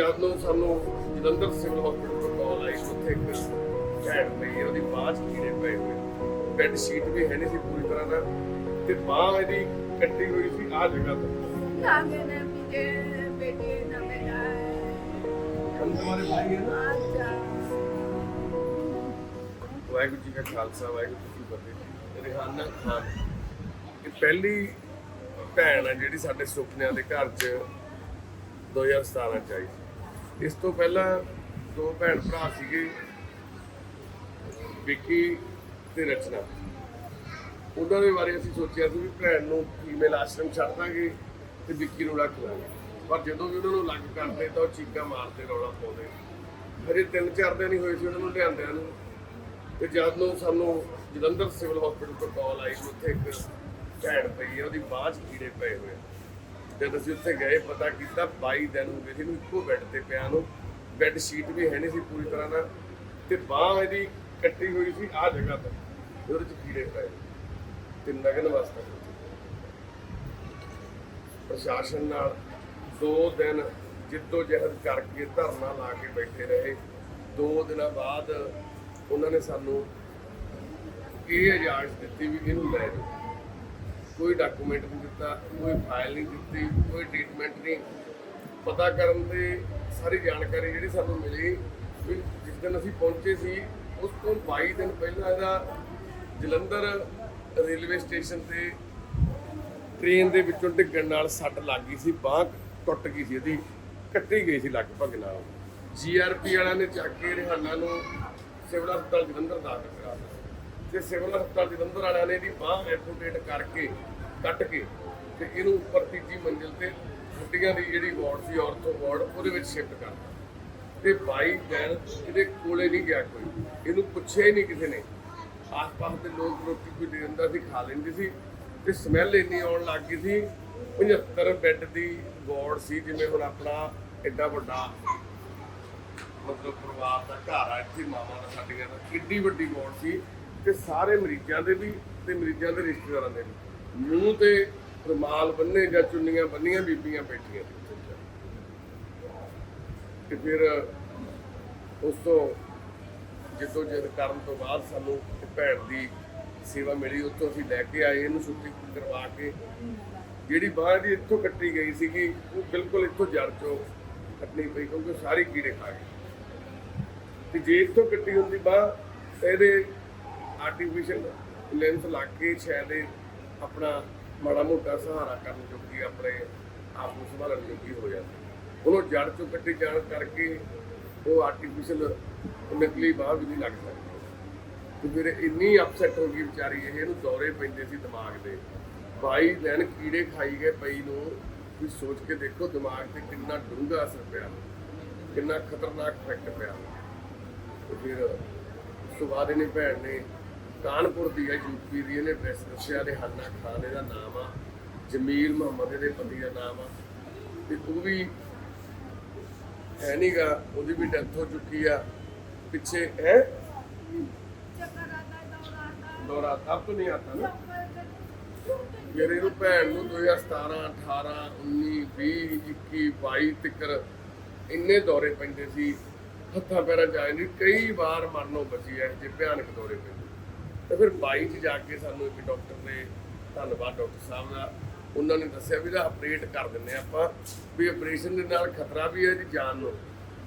ਜਦ ਨੂੰ ਸਾਨੂੰ ਜਲੰਧਰ ਸਿਵਲ ਹਸਪੀਟਲ ਤੋਂ ਕਾਲ ਆਈ ਉੱਥੇ ਇੱਕ ਕੈਟ ਪਈ ਉਹਦੀ ਬਾਂਹ 'ਚ ਪਏ ਹੋਏ ਬੈੱਡ ਸ਼ੀਟ ਵੀ ਹੈ ਨਹੀਂ ਸੀ ਪੂਰੀ ਤਰ੍ਹਾਂ ਦਾ। ਤੇ ਬਾਂਹ ਇਹਦੀ ਕੱਟੀ ਹੋਈ ਸੀ ਆ ਜਗ੍ਹਾ ਤੇ। ਵਾਹਿਗੁਰੂ ਜੀ ਦਾ ਖਾਲਸਾ ਵਾਹਿਗੁਰੂ ਜੀ ਫਤਿਹ। ਪਹਿਲੀ ਭੈਣ ਆ ਜਿਹੜੀ ਸਾਡੇ ਸੁਪਨਿਆਂ ਦੇ ਘਰ 'ਚ 2017 ਚ ਆਈ ਇਸ ਤੋਂ ਪਹਿਲਾਂ ਦੋ ਭੈਣ ਭਰਾ ਸੀਗੇ, ਵਿੱਕੀ ਤੇ ਰਚਨਾ। ਉਹਨਾਂ ਦੇ ਬਾਰੇ ਅਸੀਂ ਸੋਚਿਆ ਸੀ ਵੀ ਭੈਣ ਨੂੰ ਫੀਮੇਲ ਆਸ਼ਰਮ ਛੱਡ ਦਾਂਗੇ ਤੇ ਵਿੱਕੀ ਨੂੰ ਰੱਖ ਲਾਂਗੇ ਪਰ ਜਦੋਂ ਵੀ ਉਹਨਾਂ ਨੂੰ ਲੱਗ ਕਰਦੇ ਤਾਂ ਉਹ ਚੀਕਾਂ ਮਾਰਦੇ, ਰੌਲਾ ਪਾਉਂਦੇ। ਹਜੇ ਤਿੰਨ ਚਾਰ ਦਿਨ ਹੀ ਹੋਏ ਸੀ ਉਹਨਾਂ ਨੂੰ ਲਿਆਂਦਿਆਂ ਨੂੰ। ਤੇ ਜਦੋਂ ਸਾਨੂੰ ਜਲੰਧਰ ਸਿਵਲ ਹਸਪੀਟਲ ਤੋਂ ਕਾਲ ਆਈ, ਉੱਥੇ ਇੱਕ ਭੈਣ ਪਈ ਹੈ, ਉਹਦੀ ਬਾਂਹ 'ਚ ਕੀੜੇ ਪਏ ਹੋਏ ਜਦ ਅਸੀਂ ਉੱਥੇ ਗਏ, ਪਤਾ ਕੀਤਾ 22 ਦਿਨ ਹੋ ਗਏ ਸੀ, ਇਹਨੂੰ ਇੱਕੋ ਬੈੱਡ ਤੇ ਪਿਆ ਨੂੰ। ਬੈੱਡ ਸ਼ੀਟ ਵੀ ਹੈ ਨਹੀਂ ਸੀ ਪੂਰੀ ਤਰ੍ਹਾਂ ਨਾਲ। ਤੇ ਬਾਂਹ ਇਹਦੀ ਕੱਟੀ ਹੋਈ ਸੀ ਆ ਜਗ੍ਹਾ ਤੇ। ਉਹਦੇ 'ਚ ਕੀੜੇ ਪਏ। ਤੇ ਨਗਨ ਵਾਸਤਾ। ਪ੍ਰਸ਼ਾਸਨ ਨਾਲ ਦੋ ਦਿਨ ਜਿੱਦੋ ਜਹਿਦ ਕਰਕੇ ਧਰਨਾ ਲਾ ਕੇ ਬੈਠੇ ਰਹੇ। ਦੋ ਦਿਨਾਂ ਬਾਅਦ ਉਹਨਾਂ ਨੇ ਸਾਨੂੰ ਇਹ ਇਜਾਜ਼ਤ ਦਿੱਤੀ ਵੀ ਇਹਨੂੰ ਲੈ ਜਾਓ। ਕੋਈ ਡਾਕੂਮੈਂਟ ਨਹੀਂ ਦਿੱਤਾ, ਕੋਈ ਫਾਈਲ ਨਹੀਂ ਦਿੱਤੀ, ਕੋਈ ਟ੍ਰੀਟਮੈਂਟ ਨਹੀਂ। ਪਤਾ ਕਰਨ ਤੇ ਸਾਰੀ ਜਾਣਕਾਰੀ ਜਿਹੜੀ ਸਾਨੂੰ ਮਿਲੀ ਵੀ ਜਿਸ ਦਿਨ ਅਸੀਂ ਪਹੁੰਚੇ ਸੀ, ਉਸ ਤੋਂ 22 ਦਿਨ ਪਹਿਲਾਂ ਇਹਦਾ ਜਲੰਧਰ ਰੇਲਵੇ ਸਟੇਸ਼ਨ ਤੇ ਟ੍ਰੇਨ ਦੇ ਵਿੱਚੋਂ ਡਿੱਗਣ ਨਾਲ ਸੱਟ ਲੱਗ ਗਈ ਸੀ, ਬਾਂਹ ਟੁੱਟ ਗਈ ਸੀ ਇਹਦੀ, ਕੱਟੀ ਗਈ ਸੀ ਲਗਭਗ ਨਾਲ। ਜੀਆਰਪੀ ਵਾਲਿਆਂ ਨੇ ਚੱਕ ਕੇ ਰਿਹਾਨਾ ਨੂੰ ਸਿਵਲ ਹਸਪਤਾਲ ਜਲੰਧਰ ਦਾਖਲ ਕਰਾ ਦਿੱਤਾ। ਤੇ ਸਿਵਲ ਹਸਪਤਾਲ ਜਲੰਧਰ ਵਾਲਿਆਂ ਨੇ ਇਹਦੀ ਬਾਂਹ ਐਂਪੂਟੇਟ ਕਰਕੇ ਕੱਟ ਕੇ ਤੇ ਇਹਨੂੰ ਉੱਪਰ ਤੀਜੀ ਮੰਜ਼ਿਲ ਤੇ ਹੱਡੀਆਂ ਦੀ ਜਿਹੜੀ ਵਾਰਡ ਸੀ ਔਰਥੋ ਵਾਰਡ, ਉਹਦੇ ਵਿੱਚ ਸ਼ਿਫਟ ਕਰਤਾ ਤੇ 22 ਦਿਨ ਇਹਦੇ ਕੋਲੇ ਨਹੀਂ ਗਿਆ ਕੋਈ। ਇਹਨੂੰ ਪੁੱਛਿਆ ਹੀ ਨਹੀਂ ਕਿਸੇ ਨੇ। ਆਸ-ਪਾਸ ਦੇ ਲੋਕ ਰੋਟੀ ਕੋਈ ਦੇ ਦਿੰਦਾ ਸੀ, ਖਾ ਲੈਂਦੇ ਸੀ ਤੇ ਸਮੈਲ ਇੰਨੀ ਆਉਣ ਲੱਗ ਗਈ ਸੀ। 75 ਬੈੱਡ ਦੀ ਵਾਰਡ ਸੀ, ਜਿਵੇਂ ਹੁਣ ਆਪਣਾ ਐਡਾ ਵੱਡਾ ਮਤਲਬ ਪਰਿਵਾਰ ਦਾ ਘਰ ਆ, ਇੱਥੇ ਮਾਵਾਂ ਦਾ ਸਾਡੀਆਂ ਦਾ, ਕਿੱਡੀ ਵੱਡੀ ਵਾਰਡ ਸੀ। ਤੇ ਸਾਰੇ ਮਰੀਜ਼ਾਂ ਦੇ ਵੀ ਤੇ ਮਰੀਜ਼ਾਂ ਦੇ ਰਿਸ਼ਤੇਦਾਰਾਂ ਦੇ ਵੀ। ਮੂੰਹ ਤੇ ਰੁਮਾਲ ਬੰਨੇ ਜਾਂ ਚੁੰਨੀਆਂ ਬੰਨੀਆਂ ਬੀਬੀਆਂ ਬੈਠੀਆਂ। ਤੇ ਫਿਰ ਉਸ ਤੋਂ ਜਦੋਂ ਜਿੱਦ ਕਰਨ ਤੋਂ ਬਾਅਦ ਸਾਨੂੰ ਭੈਣ ਦੀ ਸੇਵਾ ਮਿਲੀ, ਉੱਥੋਂ ਅਸੀਂ ਲੈ ਕੇ ਆਏ, ਇਹਨੂੰ ਛੁੱਟੀ ਕਰਵਾ ਕੇ। ਜਿਹੜੀ ਬਾਂਹ ਦੀ ਇੱਥੋਂ ਕੱਟੀ ਗਈ ਸੀਗੀ, ਉਹ ਬਿਲਕੁਲ ਇੱਥੋਂ ਜੜ ਚੋਂ ਕੱਟਣੀ ਪਈ, ਕਿਉਂਕਿ ਸਾਰੇ ਕੀੜੇ ਖਾ ਗਏ ਤੇ ਜੇ ਇੱਥੋਂ ਕੱਟੀ ਹੁੰਦੀ ਬਾਂਹ ਤਾਂ ਇਹਦੇ ਆਰਟੀਫੀਸ਼ੀਅਲ ਲੈਂਸ ਲੱਗ ਕੇ ਸ਼ਾਇਦ ਇਹ ਆਪਣਾ ਮਾੜਾ ਮੋਟਾ ਸਹਾਰਾ ਕਰਨ ਜੋਗੀ ਆਪਣੇ ਆਪ ਨੂੰ ਸੰਭਾਲਣ ਜੋਗੀ ਹੋ ਜਾਂਦੀ। ਉਹਨੂੰ ਜੜ ਚੋਂ ਕੱਢੇ ਜਾਣ ਕਰਕੇ ਉਹ ਆਰਟੀਫੀਸ਼ੀਅਲ ਨਕਲੀ ਬਾਂਹ ਵੀ ਨਹੀਂ ਲੱਗ ਸਕਦੀ। ਤੇ ਫਿਰ ਇੰਨੀ ਅਪਸੈਟ ਹੋ ਗਈ ਵਿਚਾਰੀ ਇਹ, ਇਹਨੂੰ ਦੌਰੇ ਪੈਂਦੇ ਸੀ ਦਿਮਾਗ ਦੇ। ਬਾਈ ਦਿਨ ਕੀੜੇ ਖਾਈ ਗਏ ਪਈ ਨੂੰ, ਵੀ ਸੋਚ ਕੇ ਦੇਖੋ ਦਿਮਾਗ ਤੇ ਕਿੰਨਾ ਡੂੰਘਾ ਅਸਰ ਪਿਆ, ਕਿੰਨਾ ਖਤਰਨਾਕ ਇਫੈਕਟ ਪਿਆ। ਫਿਰ ਉਸ ਤੋਂ ਬਾਅਦ ਇਹਨੇ ਭੈਣ ਨੇ ਕਾਨਪੁਰ ਦੀ ਹੈ ਯੂਪੀ ਦੀ, ਇਹਨੇ ਡਰੈਸ ਦੱਸਿਆ ਤੇ ਹਰਨਾ ਖਾਨ ਇਹਦਾ ਨਾਮ ਆ, ਜਮੀਲ ਮੁਹੰਮਦ ਇਹਦੇ ਪਤੀ ਦਾ ਨਾਮ ਆ। ਤੇ ਉਹ ਵੀ ਹੈ ਨਹੀਂਗਾ ਉਹਦੀ ਵੀ ਡੈਥ ਹੋ ਚੁੱਕੀ ਆ। ਪਿੱਛੇ ਹੈ? ਦੌਰਾ ਸਭ ਨਹੀਂ ਆਤਾ ਨਾ। ਮੇਰੇ ਨੂੰ ਭੈਣ ਨੂੰ 2017 18 19 20 21 22 ਤੱਕਰ ਇੰਨੇ ਦੌਰੇ ਪੈਂਦੇ ਸੀ। ਹੱਥਾਂ ਪੈਰਾਂ ਚ ਨਹੀਂ ਕਈ ਵਾਰ ਮਰਨੋਂ ਬਚੀ ਐ ਜੇ ਭਿਆਨਕ ਦੌਰੇ ਪੈਂਦੇ। ਤੇ ਫਿਰ 22 ਚ ਜਾ ਕੇ ਸਾਨੂੰ ਇੱਕ ਡਾਕਟਰ ਨੇ ਧੰਨਵਾਦ ਡਾਕਟਰ ਸਾਹਿਬ ਦਾ। ਉਹਨਾਂ ਨੇ ਦੱਸਿਆ ਵੀ ਇਹਦਾ ਆਪਰੇਟ ਕਰ ਦਿੰਨੇ ਆਪਾਂ ਵੀ ਆਪਰੇਸ਼ਨ ਦੇ ਨਾਲ ਖਤਰਾ ਵੀ ਹੈ ਜੀ ਜਾਨ ਨੂੰ।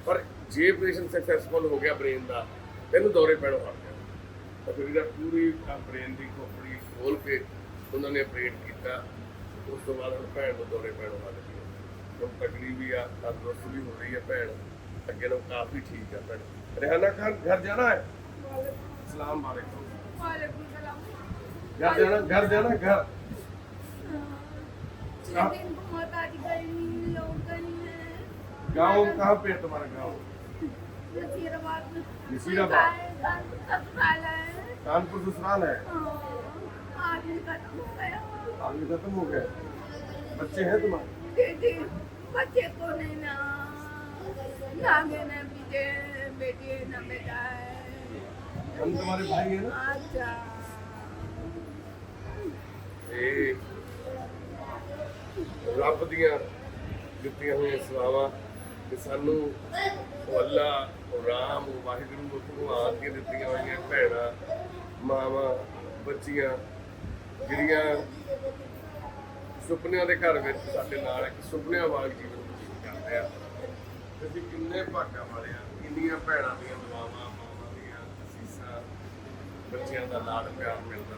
ਪਰ ਜੇ ਆਪਰੇਸ਼ਨ ਸਕਸੈਸਫੁਲ ਹੋ ਗਿਆ ਬ੍ਰੇਨ ਦਾ ਤੈਨੂੰ ਦੌਰੇ ਪੈਣੋਂ ਹਟ ਗਿਆ ਤਾਂ ਫਿਰ ਇਹਦਾ ਪੂਰੀ ਬ੍ਰੇਨ ਦੀ ਖੋਪੜੀ ਖੋਲ ਕੇ ਉਹਨਾਂ ਨੇ ਆਪਰੇਟ ਕੀਤਾ। ਉਸ ਤੋਂ ਬਾਅਦ ਹੁਣ ਭੈਣ ਨੂੰ ਦੌਰੇ ਪੈਣੋਂ ਹਟ ਗਈ ਹੁਣ ਤਕੜੀ ਵੀ ਆ ਤੰਦਰੁਸਤ ਵੀ ਹੋ ਰਹੀ ਹੈ ਭੈਣ। ਅੱਗੇ ਨੂੰ ਕਾਫੀ ਠੀਕ ਆ ਭੈਣ। ਰਹਿਣਾ ਖਾਨ ਘਰ ਜਾਣਾ ਹੈ? ਸਲਾਮ ਵਾਲੇਕੁਮ घर जाना घर जाना घर। हाँ। गाँव कहाँ पे है तुम्हारा गाँव? कानपुर ससुराल है? हाँ। आदमी खत्म हो गए बच्चे हैं तुम्हारे? बच्चे को नहीं ना। ना बेटे ना बेटा। हम तुम्हारे भाई हैं ना अच्छा ਇਹ ਰੱਬ ਦੀਆਂ ਦਿੱਤੀਆਂ ਹੋਈਆਂ ਸੇਵਾਵਾਂ ਕਿ ਸਾਨੂੰ ਉਹ ਅੱਲਾ ਉਹ ਰਾਮ ਉਹ ਵਾਹਿਗੁਰੂ ਉਹ ਭਗਵਾਨ ਦੀਆਂ ਦਿੱਤੀਆਂ ਹੋਈਆਂ ਭੈਣਾਂ ਮਾਵਾਂ ਬੱਚੀਆਂ ਜਿਹੜੀਆਂ ਸੁਪਨਿਆਂ ਦੇ ਘਰ ਵਿੱਚ ਸਾਡੇ ਨਾਲ ਇੱਕ ਸੁਪਨਿਆਂ ਵਾਲਾ ਜੀਵਨ ਬਤੀਤ ਕਰਦੇ ਆ ਤੇ ਅਸੀਂ ਕਿੰਨੇ ਭਾਗਾਂ ਵਾਲੇ ਆ ਇੰਨੀਆਂ ਭੈਣਾਂ ਦੀਆਂ ਦੁਆਵਾਂ ਮਾਵਾਂ ਦੀਆਂ ਅਸੀਸਾਂ ਬੱਚਿਆਂ ਦਾ ਲਾਡ ਪਿਆਰ ਮਿਲਦਾ।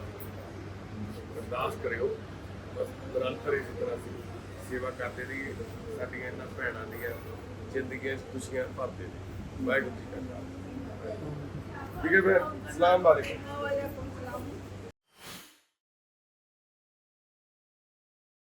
ਅਰਦਾਸ ਕਰਿਓ। ਬਸ ਨਿਰੰਤਰ ਇਸੇ ਤਰ੍ਹਾਂ ਅਸੀਂ ਸੇਵਾ ਕਰਦੇ ਰਹੀਏ। ਸਾਡੀਆਂ ਇਹਨਾਂ ਭੈਣਾਂ ਦੀਆਂ ਜ਼ਿੰਦਗੀਆਂ 'ਚ ਖੁਸ਼ੀਆਂ ਭਰਦੇ ਨੇ। ਵਾਹਿਗੁਰੂ ਜੀ ਕਾ ਖਾਲਸਾ। ਠੀਕ ਹੈ ਫਿਰ ਸਲਾਮ ਵਾਲੇਕੁਮ ਵਾਲੇਕੁਮ।